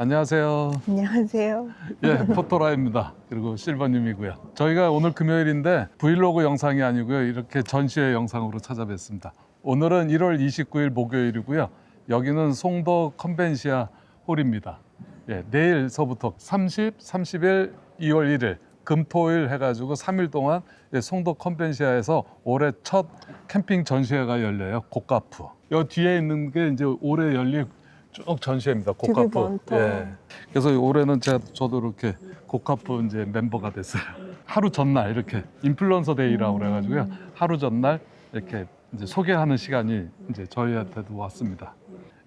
안녕하세요. 안녕하세요. 예, 포토라입니다. 그리고 실버님이고요. 저희가 오늘 금요일인데 브이로그 영상이 아니고요. 이렇게 전시회 영상으로 찾아뵙습니다. 오늘은 1월 29일 목요일이고요. 여기는 송도 컨벤시아 홀입니다. 예, 내일서부터 30, 31, 2월 1일 금토일 해가지고 3일 동안 예, 송도 컨벤시아에서 올해 첫 캠핑 전시회가 열려요. 고카프. 여 뒤에 있는 게 이제 올해 열릴 쭉 전시회입니다. 많다. 예. 그래서 올해는 제가 저도 이렇게 고카프 이제 멤버가 됐어요. 하루 전날 이렇게 인플루언서 데이라고 음. 그래가지고요. 하루 전날 이렇게 이제 소개하는 시간이 이제 저희한테도 왔습니다.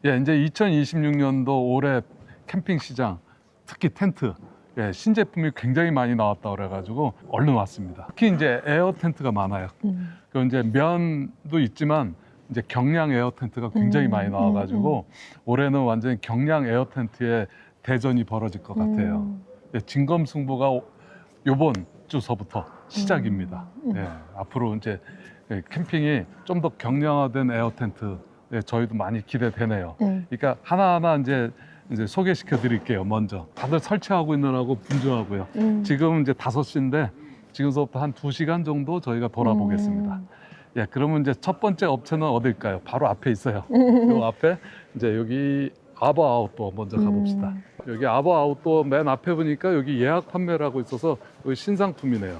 예, 이제 2026년도 올해 캠핑 시장 특히 텐트 예, 신제품이 굉장히 많이 나왔다 그래가지고 얼른 왔습니다. 특히 이제 에어 텐트가 많아요. 음. 그 이제 면도 있지만 이제 경량 에어 텐트가 굉장히 음, 많이 나와가지고 올해는 완전히 경량 에어 텐트의 대전이 벌어질 것 같아요. 음. 예, 진검 승부가 오- 요번 주서부터 시작입니다. 음. 예, 앞으로 이제 예, 캠핑이 좀 더 경량화된 에어 텐트 예, 저희도 많이 기대되네요. 음. 그러니까 하나하나 이제 이제 소개시켜 드릴게요. 먼저 다들 설치하고 있느라고 분주하고요. 음. 지금 이제 5시인데 지금서부터 한 2시간 정도 저희가 돌아보겠습니다. 음. 예, 그러면 이제 첫 번째 업체는 어딜까요? 바로 앞에 있어요. 음. 요 앞에 이제 여기 아버 아웃도어 먼저 가봅시다. 음. 여기 아버 아웃도어 맨 앞에 보니까 여기 예약 판매를 하고 있어서 여기 신상품이네요.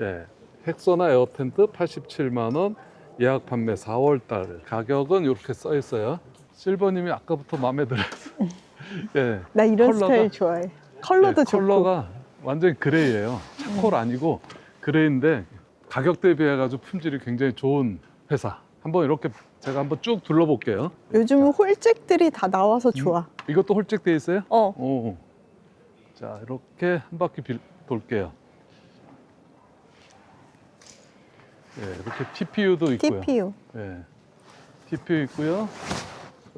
예, 헥소나 에어 텐트 87만 원 예약 판매 4월 달 가격은 이렇게 써 있어요. 실버님이 아까부터 마음에 들어요. 예, 나 이런 컬러가- 스타일 좋아해. 컬러도 예, 좋고. 컬러가 완전히 그레이예요. 차콜 아니고 그레이인데 가격 대비해 가지고 품질이 굉장히 좋은 회사. 한번 이렇게 제가 한번 쭉 둘러볼게요. 요즘은 홀잭들이 다 나와서 좋아. 이것도 홀쭉돼 있어요? 어. 오. 자, 이렇게 한 바퀴 빌- 돌게요. 예, 이렇게 TPU도 있고요. TPU. 예. TPU 있고요.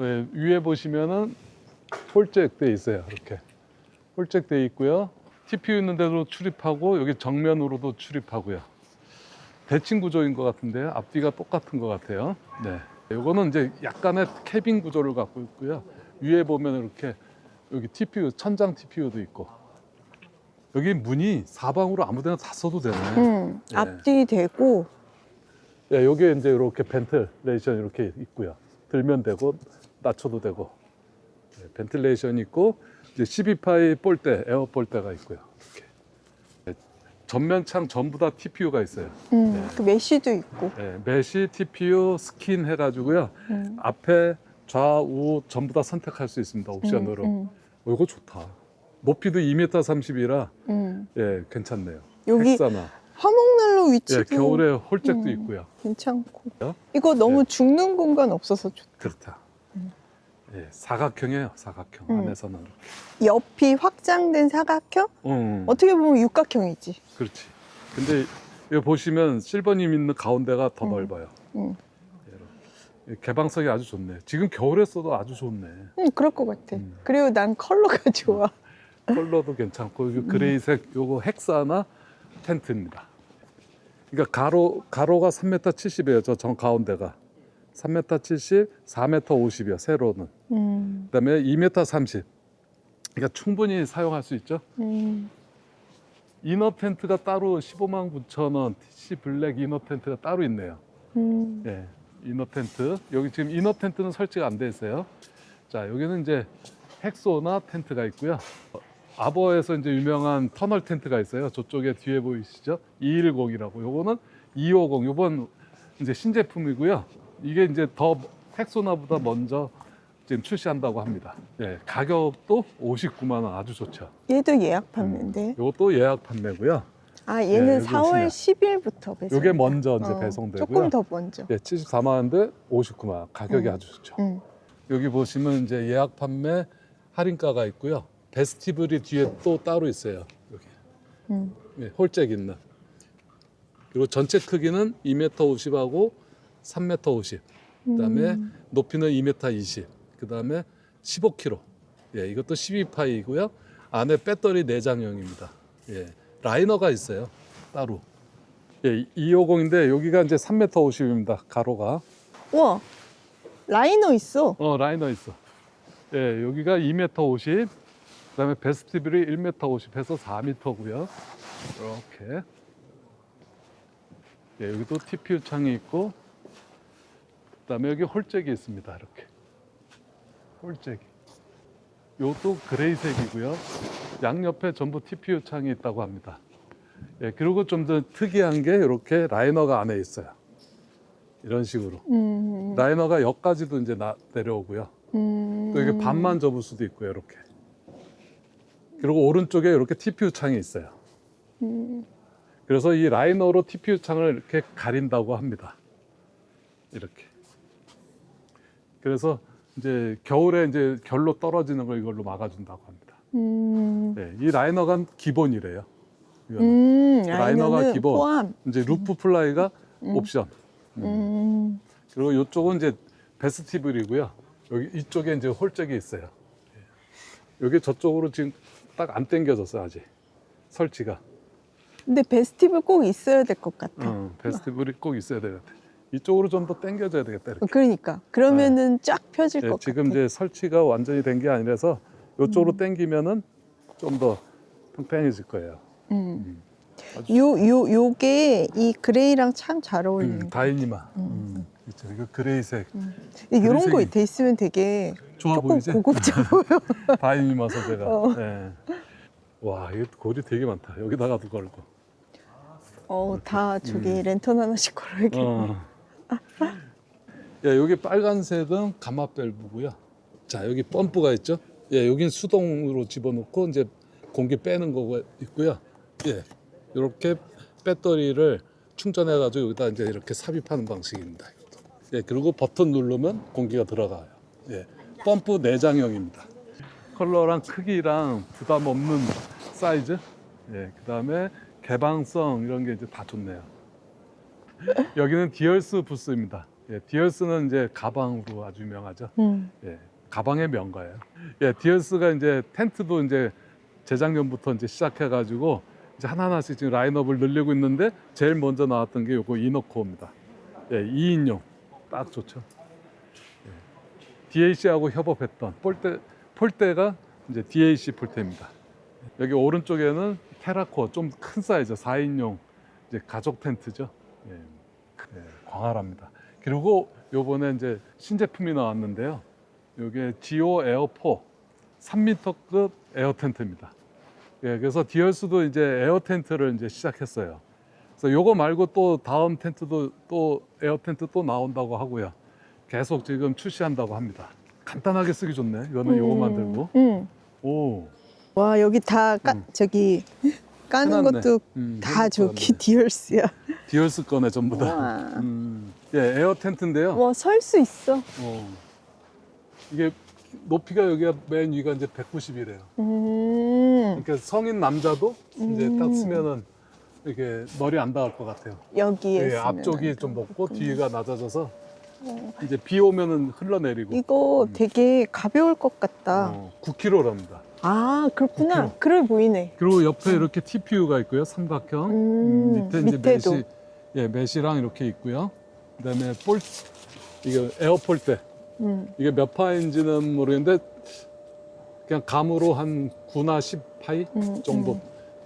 예, 위에 보시면은 홀잭돼 있어요. 이렇게. 홀잭돼 있고요. TPU 있는 데로 출입하고 여기 정면으로도 출입하고요. 대칭 구조인 것 같은데 앞뒤가 똑같은 것 같아요. 네. 이거는 이제 약간의 캐빈 구조를 갖고 있고요. 위에 보면 이렇게 여기 TPU 천장 TPU도 있고 여기 문이 사방으로 아무 데나 다 써도 되네. 음. 예. 앞뒤 되고. 예, 여기에 이제 이렇게 벤틀레이션 이렇게 있고요. 들면 되고 낮춰도 되고 예, 벤틀레이션 있고 이제 12파이 볼대 에어 볼대가 있고요. 이렇게 예, 전면 창 전부 다 TPU가 있어요. 음. 네. 그 메쉬도 있고. 예, 메시 TPU 스킨 해가지고요. 음. 앞에 좌우 전부 다 선택할 수 있습니다. 옵션으로. 음. 어, 이거 좋다. 높이도 2m 30이라 음. 예, 괜찮네요. 여기 헥사나. 화목난로 예, 위치도 겨울에 홀잭도 음. 있고요. 괜찮고. 어? 이거 너무 네. 죽는 공간 없어서 좋다. 그렇다. 예, 사각형이에요. 사각형 음. 안에서는. 옆이 확장된 사각형? 음, 어떻게 보면 육각형이지. 그렇지. 근데 여기 보시면 실버님 있는 가운데가 더 음. 넓어요. 음. 예, 개방성이 아주 좋네. 지금 겨울에 써도 아주 좋네. 음, 그럴 것 같아. 음. 그리고 난 컬러가 좋아. 컬러도 괜찮고 여기 그레이색 요거 헥사나 텐트입니다. 그러니까 가로 가로가 3m 70이에요. 저 정 가운데가 3m 70, 4m 50이요. 세로는. 음. 그다음에 2m 30. 그러니까 충분히 사용할 수 있죠. 음. 이너 텐트가 따로 15만 9천 원, TC 블랙 이너 텐트가 따로 있네요. 음. 예, 이너 텐트. 여기 지금 이너 텐트는 설치가 안 돼 있어요. 자, 여기는 이제 헥소나 텐트가 있고요. 어, 아버에서 이제 유명한 터널 텐트가 있어요. 저쪽에 뒤에 보이시죠? 210이라고. 요거는 250. 요번 이제 신제품이고요. 이게 이제 더 헥소나보다 먼저 지금 출시한다고 합니다. 예, 가격도 59만 원 아주 좋죠. 얘도 예약 판매인데. 요것도 예약 판매고요. 아, 얘는 예, 여기 4월 10일부터 배송. 요게 먼저 이제 어, 배송되고요. 조금 더 먼저. 예, 74만 원인데 59만 원. 가격이 음. 아주 좋죠. 음. 여기 보시면 이제 예약 판매 할인가가 있고요. 베스티블이 뒤에 또 따로 있어요. 여기 음. 예, 홀잭 있는. 그리고 전체 크기는 2m 50하고 3m 50. 그다음에 음. 높이는 2m 20. 그다음에 15kg. 예, 이것도 12파이고요. 안에 배터리 내장형입니다. 예, 라이너가 있어요. 따로. 예, 250인데 여기가 이제 3m 50입니다. 가로가. 우와. 라이너 있어. 어, 라이너 있어. 예, 여기가 2m 50, 그다음에 베스티블이 1m 50 해서 4m고요. 이렇게. 예, 여기도 TPU 창이 있고, 그다음에 여기 홀잭이 있습니다. 이렇게. 홀잭이. 요것도 그레이색이고요. 양옆에 전부 TPU 창이 있다고 합니다. 예, 그리고 좀 더 특이한 게 이렇게 라이너가 안에 있어요. 이런 식으로. 음. 라이너가 여기까지도 이제 나, 내려오고요. 음. 또 이게 반만 접을 수도 있고요, 이렇게. 그리고 오른쪽에 이렇게 TPU 창이 있어요. 음. 그래서 이 라이너로 TPU 창을 이렇게 가린다고 합니다. 이렇게. 그래서 이제 겨울에 이제 결로 떨어지는 걸 이걸로 막아준다고 합니다. 음. 네, 이 라이너가 기본이래요. 이거는. 음. 라이너가 라이너는 기본. 포함. 이제 루프 플라이가 옵션. 음. 그리고 이쪽은 이제 베스티블이고요. 여기 이쪽에 이제 홀잭이 있어요. 예. 여기 저쪽으로 지금 딱 안 당겨졌어요 아직 설치가. 근데 베스티블 꼭 있어야 될 것 같아. 어, 베스티블이 꼭 있어야 되겠다. 이쪽으로 좀 더 당겨져야 되겠다 이렇게. 그러니까 그러면은 쫙 펴질 예, 것 지금 같아. 이제 설치가 완전히 된 게 아니라서 이쪽으로 당기면은 좀 더 평평해질 거예요. 음. 아주- 요, 요, 요게 이 그레이랑 참 잘 어울리는 음, 거. 다이니마. 음. 그렇죠. 이거 그레이색. 이런 거 그레이색이 돼 있으면 되게 좋아 조금 보이지? 고급져 보여. 다이니마 소재가. 어. 예. 와, 이거 골이 되게 많다. 여기다가도 걸고. 어, 다 저기 음. 랜턴 하나씩 걸어야겠네. 어. 야, 여기 빨간색은 가마 밸브고요. 자, 여기 펌프가 있죠. 예, 여긴 수동으로 집어넣고 이제 공기 빼는 거가 있고요. 예, 이렇게 배터리를 충전해가지고 여기다 이제 이렇게 삽입하는 방식입니다. 이것도. 예, 그리고 버튼 누르면 공기가 들어가요. 예, 펌프 내장형입니다. 컬러랑 크기랑 부담 없는 사이즈. 예, 그 다음에 개방성 이런 게 이제 다 좋네요. 여기는 디얼스 부스입니다. 예, 디얼스는 이제 가방으로 아주 유명하죠. 음. 예, 가방의 명가예요. 예, 디얼스가 이제 텐트도 이제 재작년부터 이제 시작해가지고 이제 하나하나씩 지금 라인업을 늘리고 있는데 제일 먼저 나왔던 게 요거 이너코어입니다. 예, 2인용 딱 좋죠. 예, DAC하고 협업했던 폴대 폴대가 이제 DAC 폴대입니다. 여기 오른쪽에는 테라코어 좀 큰 사이즈 4인용 이제 가족 텐트죠. 광활합니다. 그리고 요번에 이제 신제품이 나왔는데요. 이게 지오 에어4 3m급 에어 텐트입니다. 예, 그래서 디얼스도 이제 에어 텐트를 이제 시작했어요. 그래서 요거 말고 또 다음 텐트도 또 에어 텐트 또 나온다고 하고요. 계속 지금 출시한다고 합니다. 간단하게 쓰기 좋네. 이거는 요거만 들고. 음. 오. 와 여기 다 까, 음. 저기 까는 해놨네. 것도 음, 다 저기. 디얼스야. 디얼스 거네 전부 다. 와, 음. 예, 에어 텐트인데요. 와 설 수 있어. 어. 이게 높이가 여기가 맨 위가 이제 190이래요. 음. 그러니까 성인 남자도 이제 음. 딱 쓰면은 이렇게 머리 안 닿을 것 같아요. 여기에 예, 있으면 앞쪽이 안좀 돼. 높고 뒤가 낮아져서 어. 이제 비 오면은 흘러내리고 이거 음. 되게 가벼울 것 같다. 어, 9kg랍니다. 아 그렇구나. 9kg. 그래 보이네. 그리고 옆에 이렇게 TPU가 있고요, 삼각형. 음, 밑에 이제 밑에도. 메시, 예, 메시랑 이렇게 있고요. 그다음에 볼 이거 에어폴대 음. 이게 몇 파인지는 모르겠는데 그냥 감으로 한 9나 10파이 음, 정도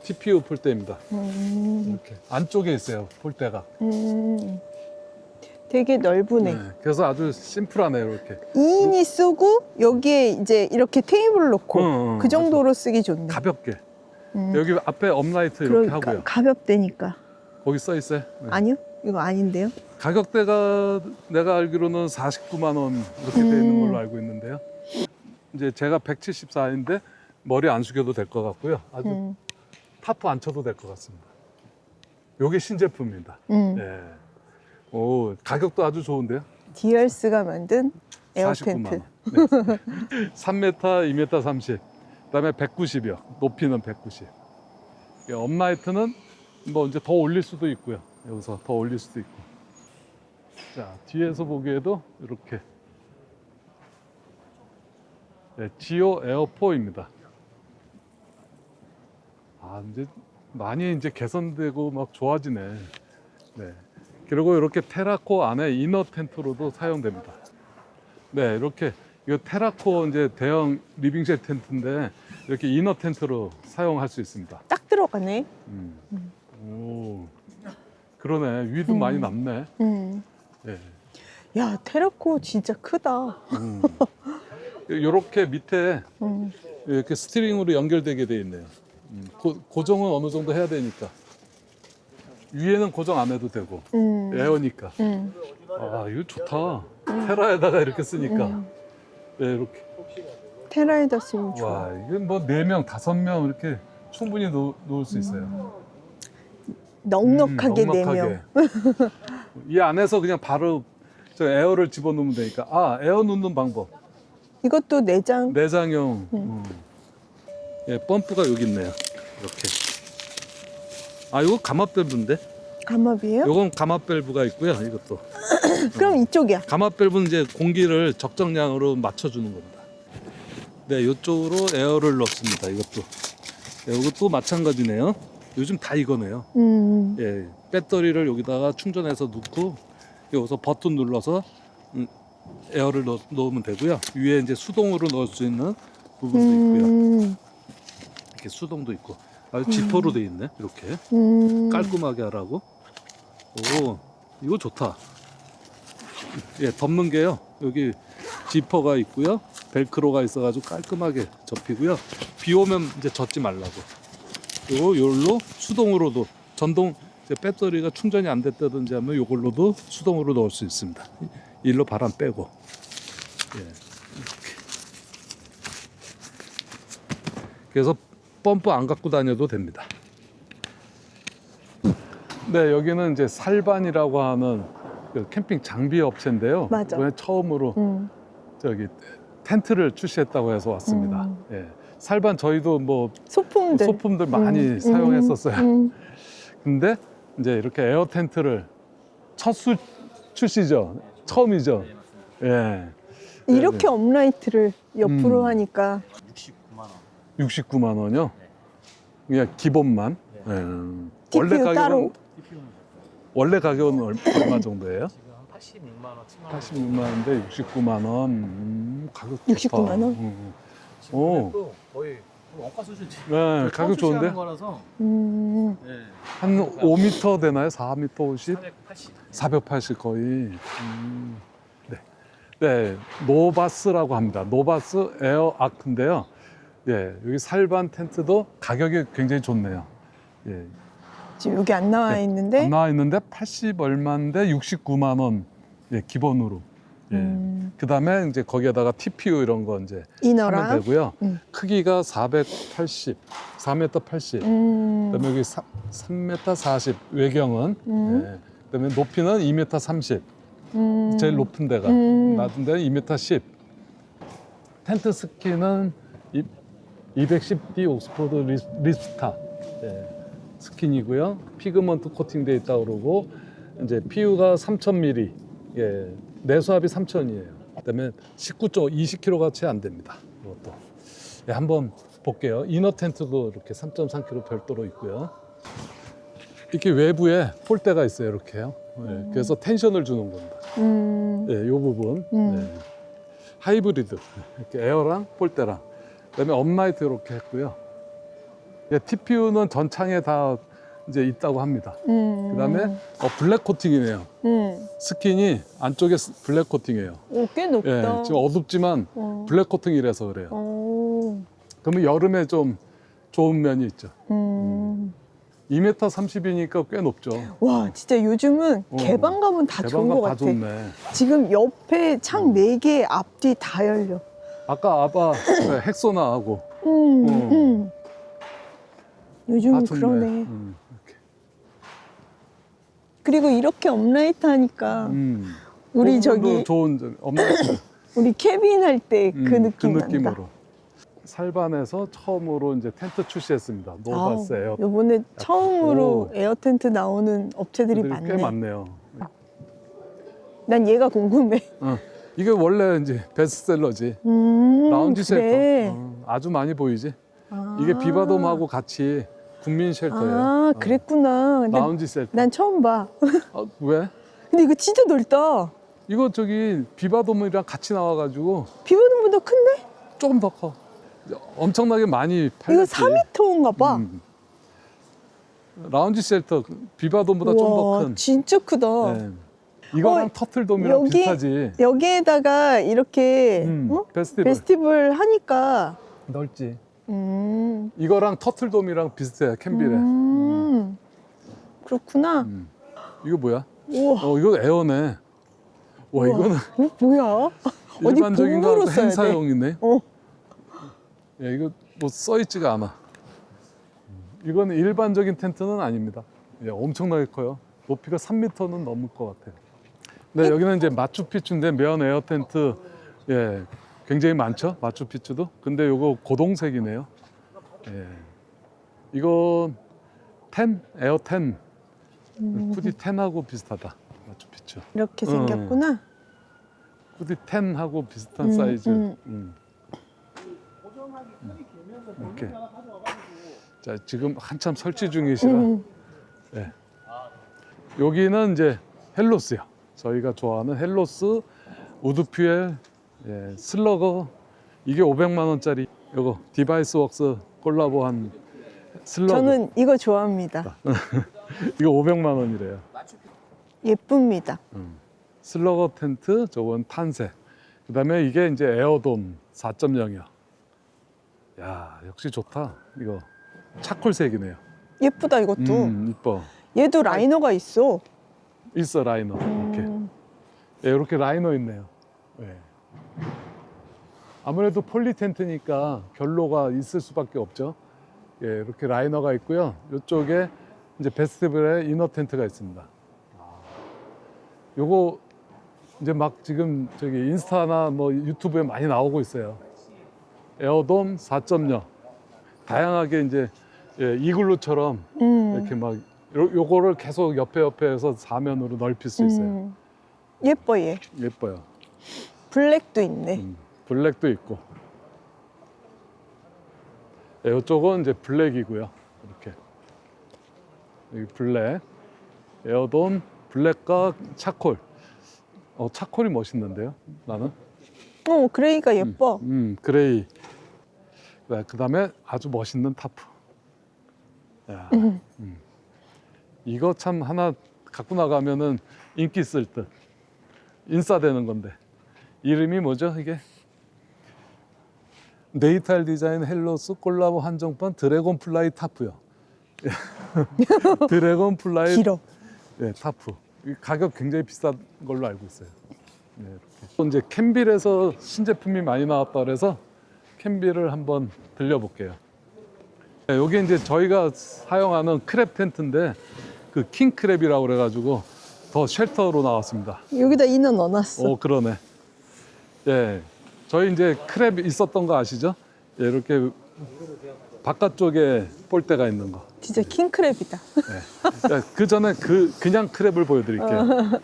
TPU 폴대입니다. 음. 이렇게 안쪽에 있어요, 폴대가. 음. 되게 넓으네. 네, 그래서 아주 심플하네요, 이렇게. 2인이 쓰고 여기에 이제 이렇게 테이블 놓고 응, 응, 그 정도로 쓰기 좋네. 가볍게. 음. 여기 앞에 업라이트 이렇게 그러니까 하고요. 가볍대니까. 거기 써 있어요. 네. 아니요? 이거 아닌데요? 가격대가 내가 알기로는 49만 원 이렇게 돼 있는 음. 걸로 알고 있는데요. 이제 제가 174인데 머리 안 숙여도 될 것 같고요. 아주 음. 타프 안 쳐도 될 것 같습니다. 요게 신제품입니다. 음. 예. 오, 가격도 아주 좋은데요. 디얼스가 만든 에어 49만 텐트. 원. 네. 3m, 2m 30. 그다음에 190이요. 높이는 190. 예, 업라이트는 뭐 이제 더 올릴 수도 있고요. 여기서 더 올릴 수도 있고. 자, 뒤에서 보기에도 이렇게 네, 지오 에어4입니다. 아, 이제 많이 이제 개선되고 막 좋아지네. 네. 그리고 이렇게 테라코 안에 이너 텐트로도 사용됩니다. 네, 이렇게 이거 테라코 이제 대형 리빙쉘 텐트인데 이렇게 이너 텐트로 사용할 수 있습니다. 딱 들어가네. 음. 오, 그러네. 위도 많이 남네. 음. 예. 야 테라코 진짜 크다. 음. 이렇게 밑에 음. 이렇게 스티링으로 연결되게 돼 있네요. 음, 고, 고정은 어느 정도 해야 되니까. 위에는 고정 안 해도 되고 음. 에어니까. 음. 아 이거 좋다. 테라에다가 이렇게 쓰니까. 음. 네, 이렇게. 테라에다 쓰면 좋아. 와 이게 뭐네 명 다섯 명 이렇게 충분히 놓, 놓을 수 있어요. 음. 넉넉하게 음, 네 넉넉하게. 이 안에서 그냥 바로 저 에어를 집어넣으면 되니까 아 에어 넣는 방법 이것도 내장. 내장형 음. 예 펌프가 여기 있네요 이렇게 아 이거 감압 밸브인데 감압이에요? 요건 감압 밸브가 있고요 이것도 그럼 이쪽이야. 감압 밸브는 이제 공기를 적정량으로 맞춰주는 겁니다 네 이쪽으로 에어를 넣습니다 이것도 네, 이것도 마찬가지네요 요즘 다 이거네요 음. 예, 배터리를 여기다가 충전해서 넣고 여기서 버튼 눌러서 음, 에어를 넣, 넣으면 되고요. 위에 이제 수동으로 넣을 수 있는 부분도 있고요. 음. 이렇게 수동도 있고 아주 지퍼로 돼 있네. 이렇게 음. 깔끔하게 하라고. 오, 이거 좋다. 예, 덮는 게요. 여기 지퍼가 있고요. 벨크로가 있어가지고 깔끔하게 접히고요. 비 오면 이제 젖지 말라고. 요 요걸로 수동으로도 전동 배터리가 충전이 안 됐다든지 하면 요걸로도 수동으로 넣을 수 있습니다. 일로 바람 빼고. 예. 그래서 펌프 안 갖고 다녀도 됩니다. 네, 여기는 이제 살반이라고 하는 그 캠핑 장비 업체인데요. 맞아. 이번에 처음으로 음. 저기 텐트를 출시했다고 해서 왔습니다. 음. 예. 살반 저희도 뭐 소품들. 소품들 많이 음. 사용했었어요. 음. 근데 이제 이렇게 에어 텐트를 첫 수, 출시죠. 처음이죠. 예. 이렇게 업라이트를 옆으로 음. 하니까 69만 원. 69만 원이요. 그냥 기본만. 네. 예. 원래 가격은 따로. 원래 가격은 얼- 얼마 정도예요? 지금 한 86만 원, 7만 원. 86만 원인데 69만 원. 음, 가격 좋다. 69만 원? 음. 지금 오. 또 거의 원가 수준. 네, 가격 좋은데? 거라서 음. 네. 한 5m 되나요? 4m 50? 480. 480 거의. 음, 네. 네, 노바스라고 합니다. 노바스 에어 아크인데요. 예, 여기 살반 텐트도 가격이 굉장히 좋네요. 예, 지금 여기 안 나와 네. 있는데. 안 나와 있는데 80 얼마인데 69만 원. 예, 기본으로. 예. 음. 그 다음에 이제 거기에다가 TPU 이런 거 이제 하면 이너랑. 되고요. 음. 크기가 480, 4m 80. 음. 그다음에 여기 3, 3m 40 외경은 음. 예. 그다음에 높이는 2m 30 음. 제일 높은 데가 음. 낮은 데는 2m 10 텐트 스킨은 210D 옥스포드 리스- 리스타 예. 스킨이고요 피그먼트 코팅돼 있다 그러고 이제 PU가 3000ml 예. 내수압이 3000이에요. 그다음에 19조 20kg가 채 안 됩니다. 이것도. 예, 한번 볼게요. 이너 텐트도 이렇게 3.3kg 별도로 있고요. 이렇게 외부에 폴대가 있어요 이렇게요. 예, 그래서 텐션을 주는 겁니다. 음. 예, 요 부분. 음. 네. 하이브리드. 이렇게 에어랑 폴대랑. 그다음에 업라이트 이렇게 했고요. 예, TPU는 전창에 다 이제 있다고 합니다 음. 그다음에 어, 블랙 코팅이네요 음. 스킨이 안쪽에 스- 블랙 코팅이에요 오, 꽤 예, 높다. 지금 어둡지만 어. 블랙 코팅이라서 그래요 오. 그러면 여름에 좀 좋은 면이 있죠 음. 2m 30이니까 꽤 높죠 와, 진짜 요즘은 어. 개방감은 다 좋은 것 개방감 다 같아. 좋네 지금 옆에 창 네 개 앞뒤 다 열려. 아까 아바 그 헥소나하고 음, 어. 음. 요즘은 다 좋네 그러네. 음. 그리고 이렇게 업라이트 하니까 음. 우리 저기 좋은 점 업라이트 우리 캐빈 할 때그 음, 느낌 그 난다. 느낌으로 살반에서 처음으로 이제 텐트 출시했습니다. 노바스 에어 이번에 처음으로 오. 에어 텐트 나오는 업체들이 꽤 많네. 많네요. 난 얘가 궁금해. 어, 이게 원래 이제 베스트셀러지. 음, 라운지 그래. 쉘터 어, 아주 많이 보이지. 아. 이게 비바돔하고 같이 국민 쉘터예요. 아, 어, 그랬구나. 근데 라운지 쉘터. 난 처음 봐. 어, 왜? 근데 이거 진짜 넓다. 이거 저기 비바돔이랑 같이 나와가지고 비바돔 이거보다 큰데? 조금 더 커. 엄청나게 많이 팔렸지. 이거 4m인가 봐. 음. 라운지 쉘터 비바돔보다 좀더 우와, 큰. 진짜 크다. 네. 이거랑 어, 터틀돔이랑 여기- 비슷하지. 여기에다가 이렇게 음, 어? 페스티벌 페스티벌 하니까 넓지. 음. 이거랑 터틀돔이랑 비슷해 캔빌에. 음. 그렇구나. 음. 이거 뭐야? 우와. 어 이거 에어네. 와 우와. 이거는 어, 뭐야? 어디 일반적인 거 써야 돼. 행사용이네. 어. 야 이거 뭐 써 있지가 않아. 이거는 일반적인 텐트는 아닙니다. 예, 엄청나게 커요. 높이가 3m는 넘을 것 같아요. 네, 여기는 이제 마추픽추인데 면 에어 텐트 예, 굉장히 많죠. 마추픽추도. 근데 요거 고동색이네요. 예. 이거 10 에어 10 쿠디 10하고 비슷하다. 마추픽추. 이렇게 어. 생겼구나. 쿠디 10하고 비슷한 음, 사이즈. 음. 음. 이렇게. 자, 지금 한참 설치 중이시라. 음. 여기는 이제 헬로스요. 저희가 좋아하는 헬로스 우드퓨엘 예, 슬러거 이게 500만 원짜리 요거 디바이스 웍스 콜라보한 슬러거 저는 이거 좋아합니다. 이거 500만 원이래요. 예쁩니다. 음. 슬러거 텐트 저건 탄색. 그다음에 이게 이제 에어돔 4.0이야. 야 역시 좋다. 이거 차콜색이네요. 예쁘다 이것도. 음 이뻐. 얘도 라이너가 있어. 있어 라이너 이렇게. 음. 예, 이렇게 라이너 있네요. 예. 아무래도 폴리 텐트니까 결로가 있을 수밖에 없죠. 예, 이렇게 라이너가 있고요. 이쪽에 이제 베스티블에 이너 텐트가 있습니다. 요거 이제 막 지금 저기 인스타나 뭐 유튜브에 많이 나오고 있어요. 에어돔 4.0 다양하게 이제 예, 이글루처럼 음. 이렇게 막 요, 요거를 계속 옆에 옆에서 사면으로 넓힐 수 있어요. 음. 예뻐 얘. 예뻐요. 블랙도 있네. 음, 블랙도 있고. 네, 이쪽은 이제 블랙이고요. 이렇게. 여기 블랙. 에어돔 블랙과 차콜. 어, 차콜이 멋있는데요. 나는. 어 그레이가 예뻐. 음, 그레이. 네, 그 다음에 아주 멋있는 타프. 야, 음. 음. 이거 참 하나 갖고 나가면은 인기 있을 듯. 인싸되는 건데. 이름이 뭐죠, 이게? 네이탈 디자인 헬로스 콜라보 한정판 드래곤 플라이 타프요. 드래곤 플라이 길어. 네, 타프. 이 가격 굉장히 비싼 걸로 알고 있어요. 네, 이렇게. 또 이제 캔빌에서 신제품이 많이 나왔다 그래서 캔빌을 한번 들려볼게요. 네, 여기 이제 저희가 사용하는 크랩 텐트인데 그 킹크랩이라고 그래가지고 더 쉘터로 나왔습니다. 여기다 인어 넣어놨어. 오 그러네. 예, 저희 이제 크랩 있었던 거 아시죠? 예, 이렇게 바깥쪽에 볼대가 있는 거. 진짜 킹크랩이다. 그 전에 그 그냥 크랩을 보여드릴게요.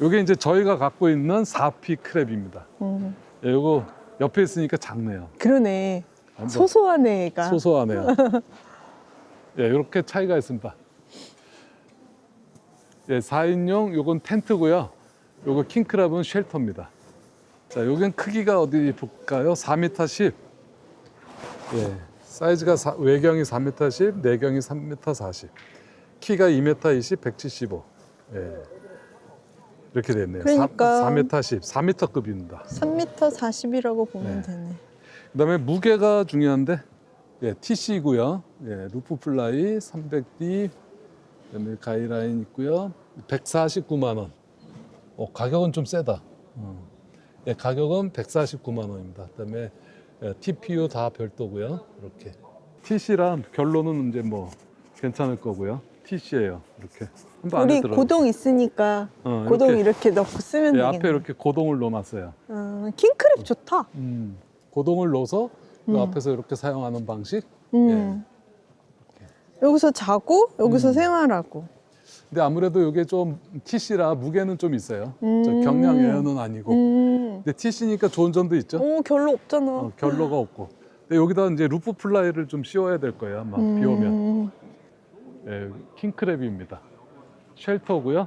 이게 이제 저희가 갖고 있는 4P 크랩입니다. 음. 예, 요거 옆에 있으니까 작네요. 그러네. 한번 소소하네 얘가. 소소하네요. 예, 이렇게 차이가 있습니다. 예, 4인용 요건 텐트고요. 요거 킹크랩은 쉘터입니다. 자, 요건 크기가 어디 볼까요? 4m 10. 예, 사이즈가 사- 외경이 4m 10, 내경이 3m 40. 키가 2m 20, 175. 예. 이렇게 됐네요. 그러니까- 4, m 10, 4m급입니다. 3m 40이라고 보면 네. 되네. 그다음에 무게가 중요한데 예, TC고요. 예, 루프 플라이 300D 그다음에 가이라인 있고요. 149만 원. 어, 가격은 좀 세다. 어. 예, 가격은 149만 원입니다. 그다음에 예, TPU 다 별도고요. 이렇게 TC랑 결론은 이제 뭐 괜찮을 거고요. TC예요. 이렇게 한번 안에 우리 들어. 고동 있으니까 어, 고동 이렇게. 이렇게, 넣고 쓰면 예, 되겠네. 앞에 이렇게 고동을 넣어놨어요. 어, 킹크랩 좋다. 음, 고동을 넣어서 그 음. 앞에서 이렇게 사용하는 방식. 음. 여기서 자고 여기서 음. 생활하고. 근데 아무래도 이게 좀 TC라 무게는 좀 있어요. 음. 저 경량 에어는 아니고. 음. 근데 TC니까 좋은 점도 있죠. 오 결로 없잖아. 어, 결로가 없고. 근데 여기다 이제 루프 플라이를 좀 씌워야 될 거예요. 아마 비 오면. 음. 예, 킹크랩입니다. 쉘터고요.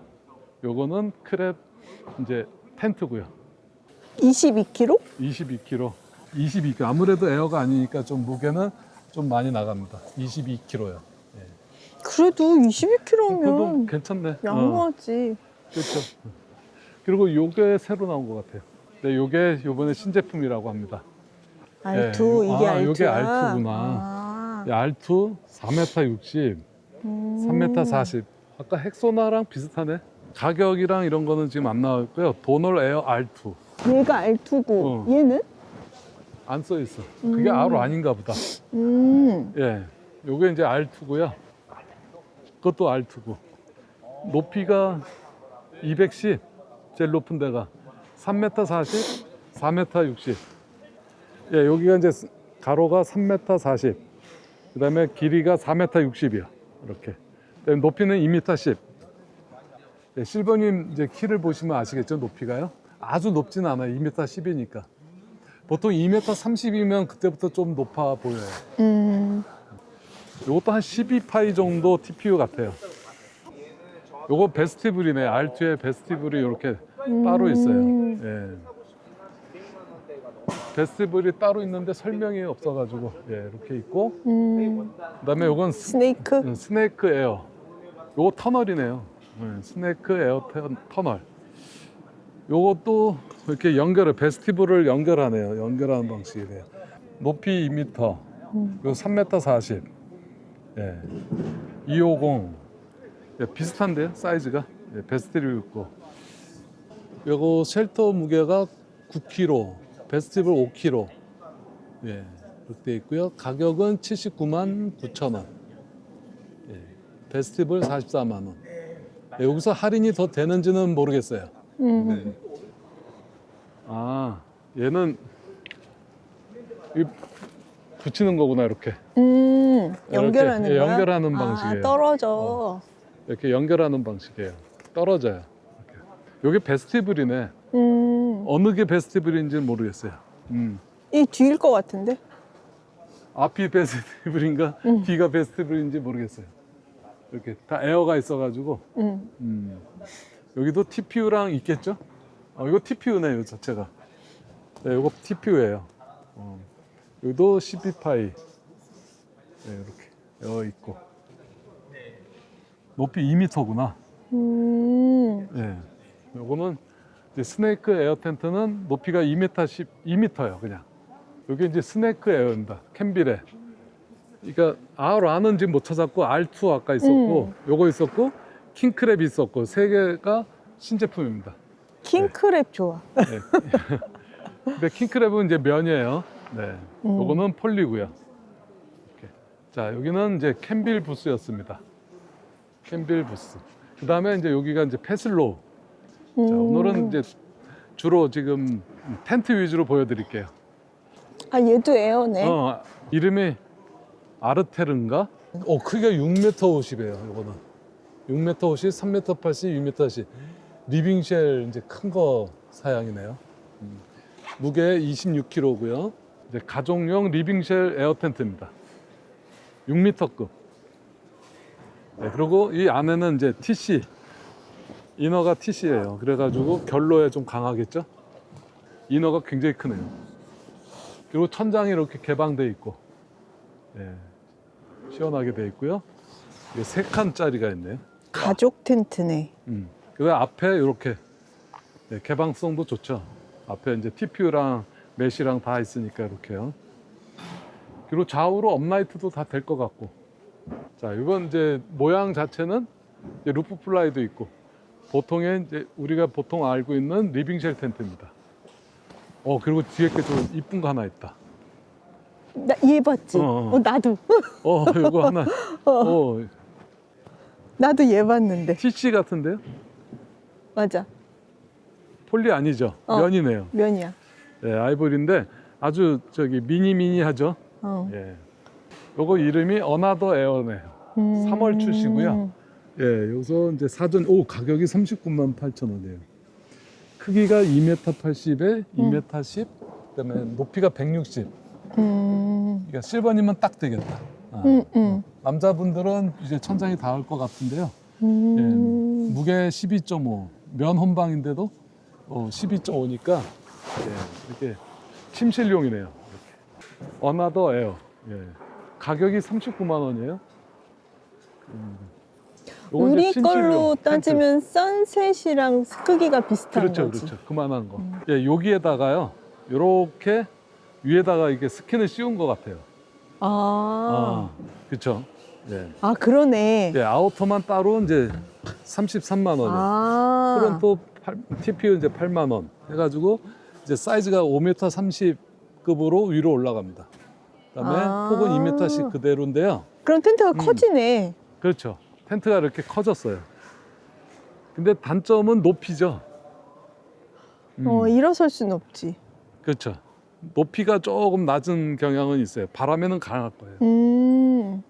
요거는 크랩 이제 텐트고요. 22kg? 22kg. 22kg. 아무래도 에어가 아니니까 좀 무게는 좀 많이 나갑니다. 22kg요. 그래도 그래도 22kg면 괜찮네. 어, 양호하지. 그렇죠. 그리고 요게 새로 나온 것 같아요. 네, 요게 요번에 신제품이라고 합니다. R2 예, 이게 아, R2야. 요게 R2 구나. 아. R2 4m 60, 음. 3m 40. 아까 헥소나랑 비슷하네. 가격이랑 이런 거는 지금 안 나왔고요. 도널 에어 R2 얘가 R2고 어. 얘는? 안 써 있어. 그게 음. R 아닌가 보다. 음. 예, 요게 이제 R2고요. 그것도 R2고. 높이가 210, 제일 높은 데가 3m 40, 4m 60. 예, 여기가 이제 가로가 3m 40. 그다음에 길이가 4m 60이야. 이렇게. 그다음에 높이는 2m 10. 예, 실버님 이제 키를 보시면 아시겠죠? 높이가요? 아주 높지는 않아요. 2m 10이니까. 보통 2m 30이면 그때부터 좀 높아 보여요. 음. 이것도 한 12파이 정도 TPU 같아요. 요거 베스티블이네. R2의 베스티블이 이렇게 따로 있어요. 음. 예. 베스티블이 따로 있는데 설명이 없어가지고 예, 이렇게 있고 음. 그다음에 요건 스, 스네이크? 음, 스네이크 에어. 요거 터널이네요. 예, 스네이크 에어 터- 터널. 요것도 이렇게 연결을 베스티블을 연결하네요. 연결하는 방식이래요. 높이 2m, 음. 요 3m 40. 예. 250. 예, 비슷한데요, 사이즈가. 예, 베스티블 있고. 요거 쉘터 무게가 9kg, 베스티블 5kg. 예, 이렇게 돼 있고요. 가격은 79만 9천 원. 예, 베스티블 44만 원. 예, 여기서 할인이 더 되는지는 모르겠어요. 음. 아, 얘는 이 붙이는 거구나 이렇게. 음. 연결하는 예, 거야? 연결하는 아, 방식이에요. 떨어져. 이렇게 연결하는 방식이에요. 떨어져요. 이렇게. 요게 베스티블이네. 음. 어느 게 베스티블인지는 모르겠어요. 음. 이 뒤일 것 같은데? 앞이 베스티블인가 음. 뒤가 베스티블인지 모르겠어요. 이렇게 다 에어가 있어가지고 음. 음. 여기도 TPU랑 있겠죠? 어, 이거 TPU네요 자체가. 네, 이거 TPU예요. 어. 여기도 12파이 네, 이렇게 에어 있고 높이 2m구나. 음. 예. 요거는 이제 스네이크 에어 텐트는 높이가 2m 10, 2m예요, 그냥. 여기 이제 스네이크 에어입니다. 캔빌에. 그러니까 R는 지금 못 찾았고 R2 아까 있었고 요거 있었고 킹크랩 있었고 세 개가 신제품입니다. 킹크랩 좋아. 네. 근데 킹크랩은 이제 면이에요. 네. 음. 요거는 폴리고요. 이렇게. 자, 여기는 이제 캔빌 부스였습니다. 캔빌 부스. 그 다음에 이제 여기가 이제 패슬로. 자, 음. 오늘은 이제 주로 지금 텐트 위주로 보여드릴게요. 아, 얘도 에어네. 어, 이름이 아르테르인가? 어, 크기가 6m 50이에요, 요거는. 6m 50, 3m 80, 6m 80. 리빙쉘 이제 큰 거 사양이네요. 음. 무게 26kg고요. 이제 가족용 리빙쉘 에어 텐트입니다. 6m급. 네, 그리고 이 안에는 이제 TC, 이너가 TC예요. 그래가지고 결로에 좀 강하겠죠? 이너가 굉장히 크네요. 그리고 천장이 이렇게 개방돼 있고, 예, 시원하게 돼 있고요. 이게 세 칸짜리가 있네요. 가족 텐트네. 음. 그 앞에 이렇게 네, 개방성도 좋죠. 앞에 이제 TPU랑 메시랑 다 있으니까 이렇게요. 그리고 좌우로 업라이트도 다 될 것 같고. 자, 이건 이제 모양 자체는 이제 루프 플라이도 있고 보통의 이제 우리가 보통 알고 있는 리빙쉘 텐트입니다. 어 그리고 뒤에 게 좀 이쁜 거 하나 있다. 나 얘 봤지? 어, 어, 어. 나도. 어 이거 하나. 어 나도 얘 봤는데. TC 같은데요? 맞아. 폴리 아니죠? 어. 면이네요. 면이야. 예, 아이보리인데 아주 저기 미니 미니하죠. 어. 예. 요거 이름이 어나더 에어네요. 음. 3월 출시고요. 예, 여기서 이제 사전 오 가격이 39만 8천 원이에요. 크기가 2m 80에 2m 10, 그다음에 높이가 160. 음. 그러니까 실버님은 딱 되겠다. 아. 음, 음. 남자분들은 이제 천장이 닿을 것 같은데요. 예, 음. 무게 12.5, 면 혼방인데도 어, 12.5니까 예, 이렇게 침실용이네요. 이렇게. 어나더 에어. 예. 가격이 39만 원이에요. 음. 요건 이제 우리 침실용, 걸로 텐트. 따지면 선셋이랑 크기가 비슷한 그렇죠, 거지. 그렇죠. 그만한 거. 음. 예, 여기에다가요. 요렇게 위에다가 이게 스킨을 씌운 것 같아요. 아, 그렇죠. 예. 아 그러네. 예, 아우터만 따로 이제 33만 원이에요. 아, 프론트 8, TPU 이제 8만 원 해가지고 이제 사이즈가 5m 30급으로 위로 올라갑니다. 그다음에 아. 폭은 2m씩 그대로인데요. 그럼 텐트가 음. 커지네. 그렇죠. 텐트가 이렇게 커졌어요. 근데 단점은 높이죠. 음, 어, 일어설 순 없지. 그렇죠. 높이가 조금 낮은 경향은 있어요. 바람에는 강할 거예요. 음,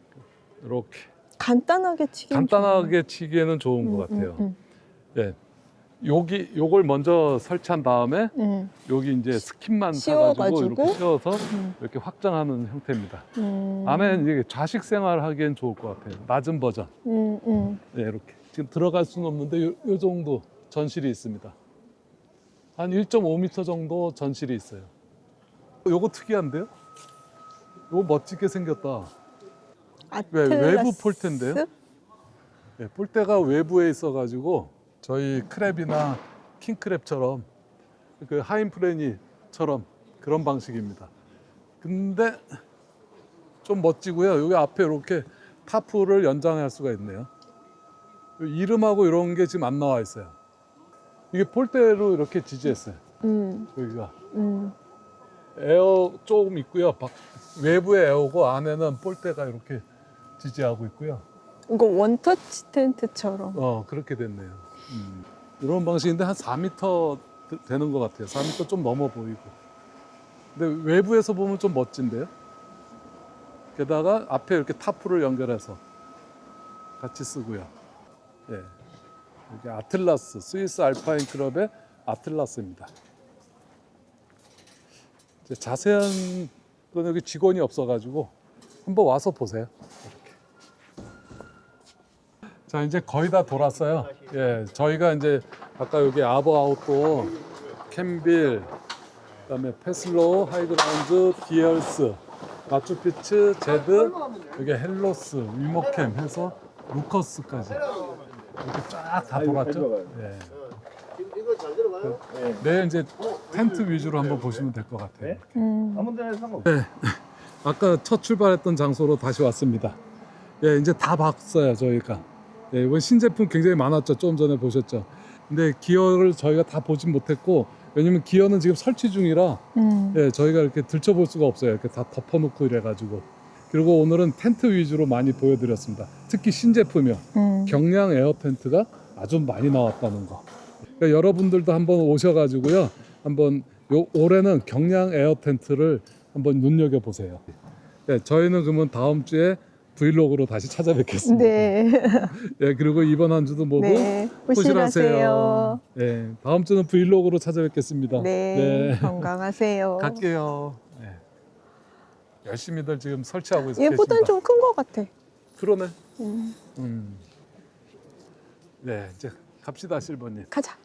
이렇게 간단하게 치기. 간단하게 치기에는 좋은 것 같아요. 음, 예, 여기 요걸 먼저 설치한 다음에 음, 여기 이제 스킨만 씌워가지고? 사가지고 이렇게 씌워서 음, 이렇게 확장하는 형태입니다. 음, 안에 이제 좌식 생활하기엔 좋을 것 같아요. 낮은 버전. 음, 음. 네, 이렇게 지금 들어갈 수는 없는데 요, 요 정도 전실이 있습니다. 한 1.5m 정도 전실이 있어요. 요거 특이한데요? 요거 멋지게 생겼다. 왜, 아틀라스? 외부 폴대인데요? 네, 폴대가 외부에 있어가지고 저희 크랩이나 킹크랩처럼 그 하인프레니처럼 그런 방식입니다. 근데 좀 멋지고요. 여기 앞에 이렇게 타프를 연장할 수가 있네요. 이름하고 이런 게 지금 안 나와 있어요. 이게 폴대로 이렇게 지지했어요. 음, 여기가 음. 에어 조금 있고요. 밖- 외부에 에어고 안에는 폴대가 이렇게 지지하고 있고요. 이거 원터치 텐트처럼. 어 그렇게 됐네요. 음. 이런 방식인데 한 4m 되는 것 같아요. 4m 좀 넘어 보이고. 근데 외부에서 보면 좀 멋진데요. 게다가 앞에 이렇게 타프를 연결해서 같이 쓰고요. 예. 이게 아틀라스 스위스 알파인 클럽의 아틀라스입니다. 자세한 건 여기 직원이 없어가지고 한번 와서 보세요. 자 이제 거의 다 돌았어요. 예, 저희가 이제 아까 여기 아버 아웃도 캠빌, 그다음에 페슬로, 하이그라운드, 디얼스, 마추피츠, 제드, 여기 헬로스, 위모캠 해서 루커스까지 이렇게 쫙 다 돌았죠. 예. 이거 잘 들어가요? 네, 이제 텐트 위주로 한번 보시면 될 것 같아요. 음. 아무 데나 상관없어. 아까 첫 출발했던 장소로 다시 왔습니다. 예, 이제 다 봤어요, 저희가. 예, 이번 신제품 굉장히 많았죠. 조금 전에 보셨죠. 근데 기어를 저희가 다 보진 못했고, 왜냐면 기어는 지금 설치 중이라, 음. 예, 저희가 이렇게 들춰볼 수가 없어요. 이렇게 다 덮어놓고 이래가지고. 그리고 오늘은 텐트 위주로 많이 보여드렸습니다. 특히 신제품이요. 음. 경량 에어 텐트가 아주 많이 나왔다는 거. 그러니까 여러분들도 한번 오셔가지고요. 한번 요 올해는 경량 에어 텐트를 한번 눈여겨 보세요. 네, 저희는 그러면 다음 주에 브이로그로 다시 찾아뵙겠습니다. 네. 예, 그리고 이번 한 주도 모두 네. 호실하세요. 네, 다음 주는 브이로그로 찾아뵙겠습니다. 네. 건강하세요. 갈게요. 네. 열심히들 지금 설치하고 계십니다. 얘보단 좀큰 것 같아. 그러네. 음. 음. 네, 이제 갑시다, 실버님. 가자.